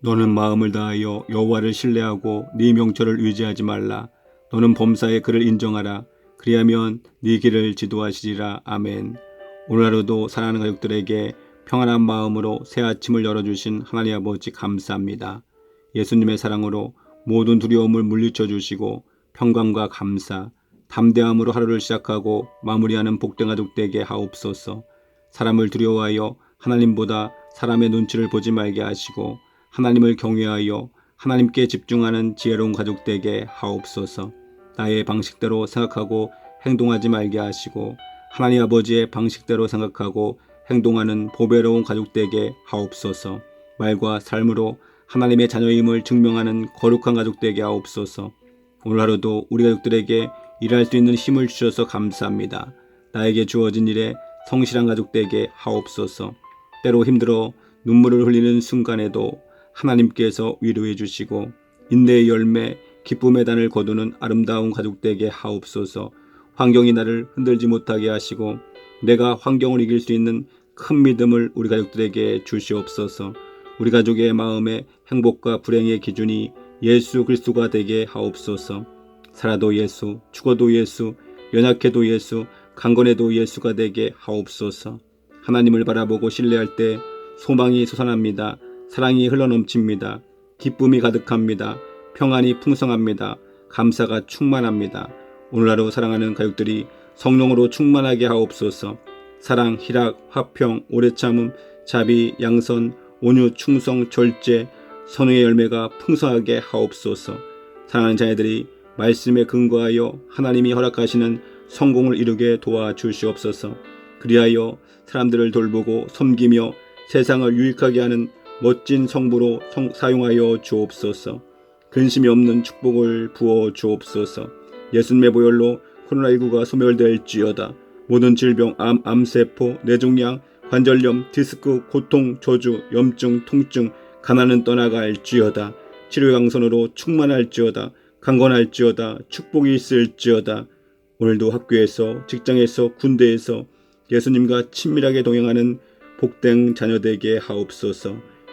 너는 마음을 다하여 여호와를 신뢰하고 네 명철을 의지하지 말라. 너는 범사에 그를 인정하라. 그리하면 네 길을 지도하시리라. 아멘. 오늘 하루도 사랑하는 가족들에게 평안한 마음으로 새 아침을 열어주신 하나님 아버지 감사합니다. 예수님의 사랑으로 모든 두려움을 물리쳐 주시고 평강과 감사, 담대함으로 하루를 시작하고 마무리하는 복된 가족 되게 하옵소서. 사람을 두려워하여 하나님보다 사람의 눈치를 보지 말게 하시고 하나님을 경외하여 하나님께 집중하는 지혜로운 가족 되게 하옵소서. 나의 방식대로 생각하고 행동하지 말게 하시고 하나님 아버지의 방식대로 생각하고 행동하는 보배로운 가족 되게 하옵소서. 말과 삶으로 하나님의 자녀임을 증명하는 거룩한 가족 되게 하옵소서. 오늘 하루도 우리 가족들에게 일할 수 있는 힘을 주셔서 감사합니다. 나에게 주어진 일에 성실한 가족 되게 하옵소서. 때로 힘들어 눈물을 흘리는 순간에도 하나님께서 위로해 주시고 인내의 열매, 기쁨의 단을 거두는 아름다운 가족 되게 하옵소서. 환경이 나를 흔들지 못하게 하시고 내가 환경을 이길 수 있는 큰 믿음을 우리 가족들에게 주시옵소서. 우리 가족의 마음의 행복과 불행의 기준이 예수 그리스도가 되게 하옵소서. 살아도 예수, 죽어도 예수, 연약해도 예수, 강건해도 예수가 되게 하옵소서. 하나님을 바라보고 신뢰할 때 소망이 솟아납니다. 사랑이 흘러넘칩니다. 기쁨이 가득합니다. 평안이 풍성합니다. 감사가 충만합니다. 오늘 하루 사랑하는 가족들이 성령으로 충만하게 하옵소서. 사랑, 희락, 화평, 오래 참음, 자비, 양선, 온유, 충성, 절제, 선의 열매가 풍성하게 하옵소서. 사랑하는 자녀들이 말씀에 근거하여 하나님이 허락하시는 성공을 이루게 도와주시옵소서. 그리하여 사람들을 돌보고 섬기며 세상을 유익하게 하는 멋진 성부로 성- 사용하여 주옵소서. 근심이 없는 축복을 부어 주옵소서. 예수님의 보혈로 코로나19가 소멸될지어다. 모든 질병, 암, 암세포, 뇌종양, 관절염, 디스크, 고통, 저주, 염증, 통증, 가난은 떠나갈지어다. 치료 양선으로 충만할지어다. 강건할지어다. 축복이 있을지어다. 오늘도 학교에서, 직장에서, 군대에서 예수님과 친밀하게 동행하는 복된 자녀 되게 하옵소서.